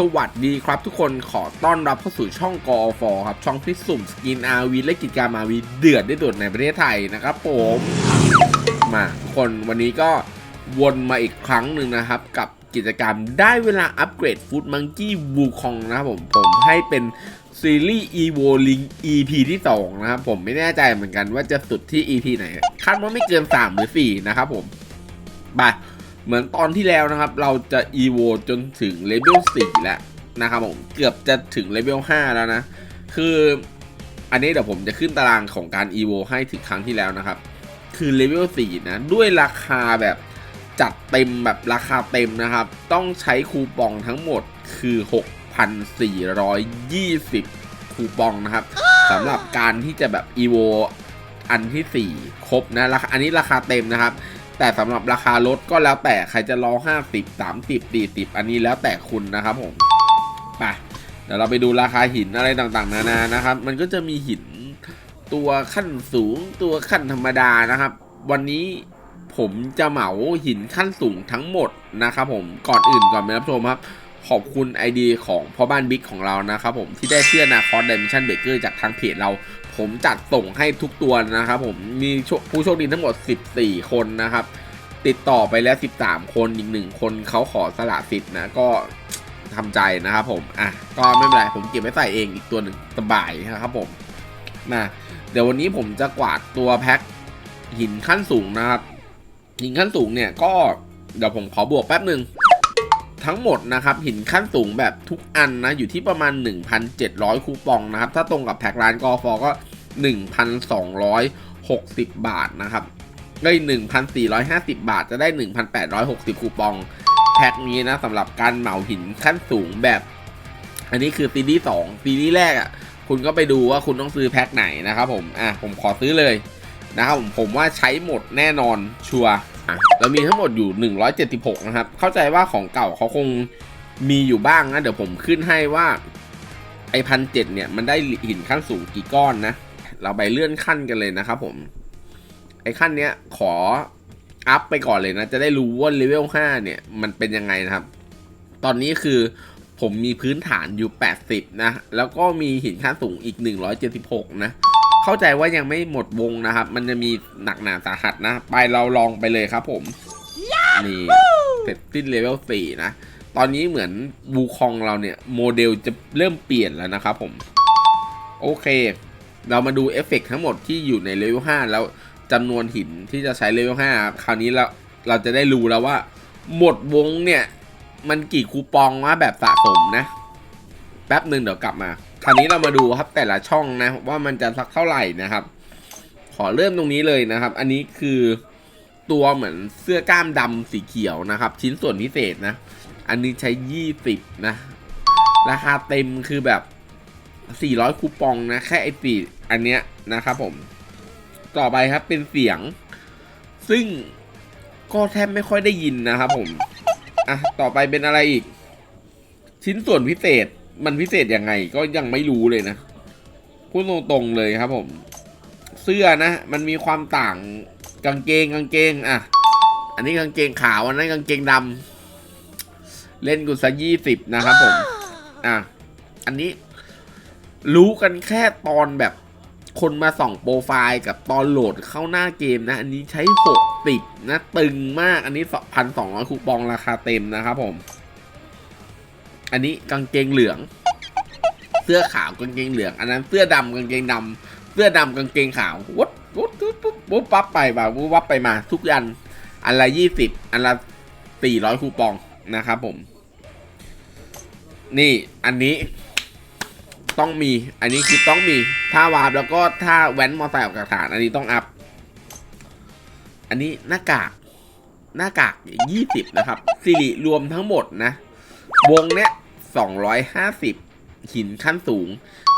สวัสดีครับทุกคนขอต้อนรับเข้าสู่ช่องกอฟครับ ช่องที่สุ่มสกินอาวีและกิจการมาวีเดือดได้ดุดในประเทศไทยนะครับผมมาทุกคนวันนี้ก็วนมาอีกครั้งหนึ่งนะครับ กับกิจกรรมได้เวลาอัปเกรดฟูดมังกี้วูคองนะครับผมผมให้เป็นซีรีส์ EVO Link EP ที่ 2 นะครับ ผมไม่แน่ใจเหมือนกันว่าจะสุดที่ EP ไหน คาดว่าไม่เกิน 3 หรือ 4 นะครับผมไป เหมือนตอนที่แล้วนะครับ เราจะ EVO จนถึงเลเวล4แล้วนะครับผมเกือบจะถึงเลเวล5แล้วนะ คืออันนี้เดี๋ยวผมจะขึ้นตารางของการ EVO ให้ถึงครั้งที่แล้วนะครับ คือเลเวล4นะ ด้วยราคาแบบจัดเต็มแบบราคาเต็มนะครับ ต้องใช้คูปองทั้งหมดคือ 6,420 คูปองนะครับสำหรับการที่จะแบบ EVO อันที่ 4 ครบนะราคาอันนี้ราคาเต็มนะครับ แต่สำหรับราคารถก็แล้วแต่ใครจะรอ50 30 40 อันนี้แล้วแต่คุณนะครับผมไปเดี๋ยวเราไปดูราคาหินอะไรต่างๆ นานานะครับ มันก็จะมีหินตัวขั้นสูงตัวขั้นธรรมดานะครับ วันนี้ผมจะเหมาหินขั้นสูงทั้งหมดนะครับผมก่อนอื่นก่อนไปรับชมครับ ขอบคุณ ID ของพ่อบ้านบิ๊กของเรานะครับผมที่ได้เสื้อนาคอสดิชันเบเกอร์จากทางเพจเรา ผมจัดส่งให้ทุกตัวนะครับผมมีผู้โชคดีทั้งหมด 14 คนนะครับ ติดต่อไปแล้ว 13 คนอีกหนึ่งคนเขาขอสละสิทธิ์นะก็ทำใจนะครับผมอะก็ไม่เป็นไรผมเก็บไว้ใส่เองอีกตัวหนึ่งสบายนะครับผมนะเดี๋ยววันนี้ผมจะกวาดตัวแพ็คหินขั้นสูงนะครับ หินขั้นสูงเนี่ยก็เดี๋ยวผมขอบวกแป๊บหนึ่ง ทั้งหมดนะครับหินขั้นสูงแบบทุกอันนะอยู่ที่ประมาณ 1,700 คูปองนะครับ ถ้าตรงกับแพ็คร้านกอฟอก็ 1,260 บาทนะครับได้1,450 บาทจะได้ 1,860 คูปอง แพ็คนี้นะสำหรับการเหมาหินขั้นสูงแบบ อันนี้คือซีรีส์2ซีรีส์แรกอะ่ะคุณก็ไปดูว่าคุณต้องซื้อแพ็คไหนนะครับผมอะผมขอซื้อเลยนะครับผมผมว่าใช้หมดแน่นอนชัวร์ อะเรามีทั้งหมดอยู่ 176 นะครับ เข้าใจว่าของเก่าเขาคงมีอยู่บ้างนะ เดี๋ยวผมขึ้นให้ว่าไอพันเจ็ดเนี่ยมันได้หินขั้นสูงกี่ก้อนนะ เราไปเลื่อนขั้นกันเลยนะครับผม ไอขั้นเนี้ยขออัพไปก่อนเลยนะ จะได้รู้ว่าเลเวล5เนี่ยมันเป็นยังไงนะครับ ตอนนี้คือผมมีพื้นฐานอยู่ 80 นะ แล้วก็มีหินขั้นสูงอีก 176 นะ เข้าใจว่ายังไม่หมดวงนะครับ มันจะมีหนักหนาสาหัสนะ ไปเราลองไปเลยครับผม นี่เสร็จสิ้นเลเวล4นะ ตอนนี้เหมือนบูคองเราเนี่ย โมเดลจะเริ่มเปลี่ยนแล้วนะครับผม โอเค เรามาดูเอฟเฟกต์ทั้งหมดที่อยู่ในเลเวล5แล้วจำนวนหินที่จะใช้เลเวล5คราวนี้เราเราจะได้รู้แล้วว่า หมดวงเนี่ย มันกี่คูปองวะแบบสะสมนะ แป๊บหนึ่งเดี๋ยวกลับมา คราวนี้เรามาดูครับแต่ละช่องนะว่ามันจะสักเท่าไหร่นะครับ ขอเริ่มตรงนี้เลยนะครับ อันนี้คือตัวเหมือนเสื้อกล้ามดำสีเขียวนะครับ ชิ้นส่วนพิเศษนะ อันนี้ใช้20นะ ราคาเต็มคือแบบ400คูปองนะแค่ไอปีอันเนี้ยนะครับผมต่อไปครับเป็นเสียง ซึ่งก็แทบไม่ค่อยได้ยินนะครับผม อะ ต่อไปเป็นอะไรอีก ชิ้นส่วนพิเศษ มันพิเศษยังไงก็ยังไม่รู้เลยนะพูดตรงๆเลยครับผม เสื้อนะ มันมีความต่างกางเกงกางเกงอะ อันนี้กางเกงขาวอันนั้นกางเกงดำเล่นกูซะยี่สิบนะครับผมอะอันนี้รู้กันแค่ตอนแบบคนมาส่องโปรไฟล์กับตอนโหลดเข้าหน้าเกมนะ อันนี้ใช้หกติดนะ ตึงมากอันนี้พันสองร้อยคูปองราคาเต็มนะครับผม อันนี้กางเกงเหลือง เสื้อขาวกางเกงเหลือง อันนั้นเสื้อดำกางเกงดำเสื้อดำกางเกงขาววัดวัดปุ๊บปุ๊บปุ๊บปั๊บไปมาปุ๊บปั๊บไปมา ทุกยัน อันละยี่สิบอันละสี่ร้อยคูปองนะครับผม นี่อันนี้ต้องมี อันนี้คือต้องมี ถ้าวาร์ปแล้วก็ถ้าแว้นมอเตอร์ไซค์ออกจากฐาน อันนี้ต้องอัพ อันนี้หน้ากาก หน้ากากยี่สิบนะครับ สิริรวมทั้งหมดนะ วงเนี้ย สองร้อยห้าสิบหินขั้นสูง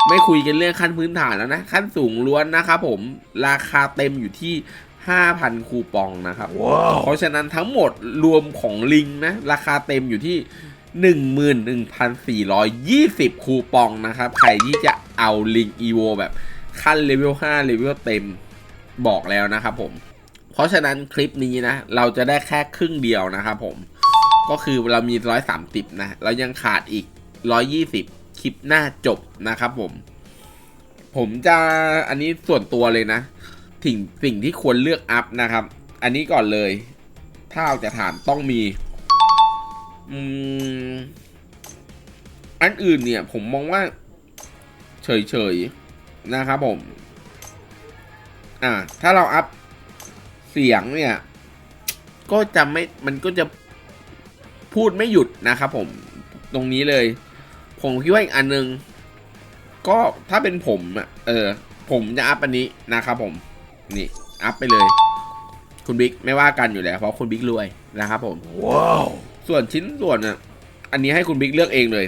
ไม่คุยกันเรื่องขั้นพื้นฐานแล้วนะ ขั้นสูงล้วนนะครับผมราคาเต็มอยู่ที่ห้าพันคูปองนะครับเพราะฉะนั้นทั้งหมดรวมของลิงนะ ราคาเต็มอยู่ที่ 11,420 คูปองนะครับ ใครที่จะเอาลิงอีโวแบบขั้นเลเวล5เลเวลเต็มบอกแล้วนะครับผม เพราะฉะนั้นคลิปนี้นะ เราจะได้แค่ครึ่งเดียวนะครับผม ก็คือเรามี 130 นะ เรายังขาดอีก 120 คลิปหน้าจบนะครับผม ผมจะอันนี้ส่วนตัวเลยนะสิ่งสิ่งที่ควรเลือกอัพนะครับ อันนี้ก่อนเลย ถ้าเอาจะถามต้องมีอืมอันอื่นเนี่ย ผมมองว่า เฉยๆนะครับผม อ่า ถ้าเราอัพเสียงเนี่ย ก็จะไม่มันก็จะ พูดไม่หยุดนะครับผมตรงนี้เลย ผมคิดว่าอีกอันนึง ก็ถ้าเป็นผมอะเออ ผมจะอัพอันนี้นะครับผม นี่ อัพไปเลย คุณบิ๊กไม่ว่ากันอยู่แล้ว เพราะคุณบิ๊กรวยนะครับผมว้าวส่วนชิ้นส่วนอะอันนี้ให้คุณบิ๊กเลือกเองเลย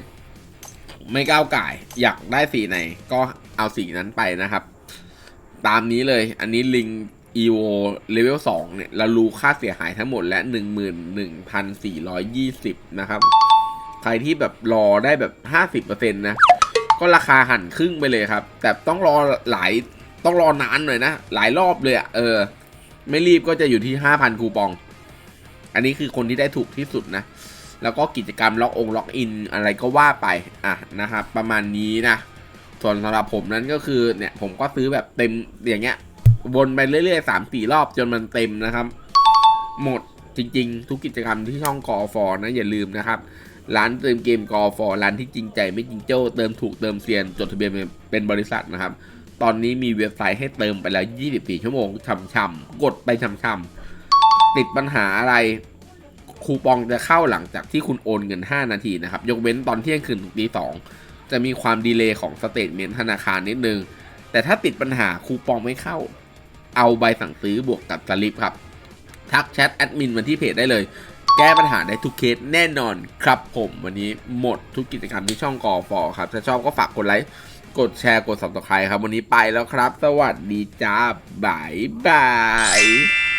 ไม่ก้าวไก่ายอยากได้สีไหน ก็เอาสีนั้นไปนะครับ ตามนี้เลย อันนี้ลิง EVO Level 2เนี่ยเรารู้ค่าเสียหายทั้งหมดและ 11,420 นะครับ ใครที่แบบรอได้แบบ 50%นะ ก็ราคาหันครึ่งไปเลยครับ แต่ต้องรอหลายต้องรอนานหน่อยนะ หลายรอบเลยอะ่ะ เออ ไม่รีบก็จะอยู่ที่ 5,000 คูปอง อันนี้คือคนที่ได้ถูกที่สุดนะ แล้วก็กิจกรรมล็อกองล็อกอินอะไรก็ว่าไป อะนะครับ ประมาณนี้นะ ส่วนสำหรับผมนั้นก็คือเนี่ยผมก็ซื้อแบบเต็มอย่างเงี้ย วนไปเรื่อยๆสามสี่รอบจนมันเต็มนะครับ หมดจริงๆ ทุกกิจกรรมที่ช่องกอฟอนะอย่าลืมนะครับ ร้านเติมเกมกอฟอร้านที่จริงใจไม่จริงโจ้เติมถูกเติมเซียนจดทะเบียนเป็นบริษัทนะครับ ตอนนี้มีเว็บไซต์ให้เติมไปแล้ว 24 ชั่วโมงช่ำๆกดไปช่ำๆติดปัญหาอะไรคูปองจะเข้าหลังจากที่คุณโอนเงิน 5 นาทีนะครับ ยกเว้นตอนเที่ยงคืนถึงตีสองจะมีความดีเลย์ของสเตทเมนต์ธนาคารนิดนึง แต่ถ้าติดปัญหาคูปองไม่เข้า เอาใบสั่งซื้อบวกกับสลิปครับ ทักแชทแอดมินมาที่เพจได้เลย แก้ปัญหาได้ทุกเคสแน่นอนครับผมวันนี้หมดทุกกิจกรรมที่ช่องกอฟอครับ ถ้าชอบก็ฝากกดไลค์กดแชร์กดสับตะไคร้ครับ วันนี้ไปแล้วครับ สวัสดีจ้าบายบาย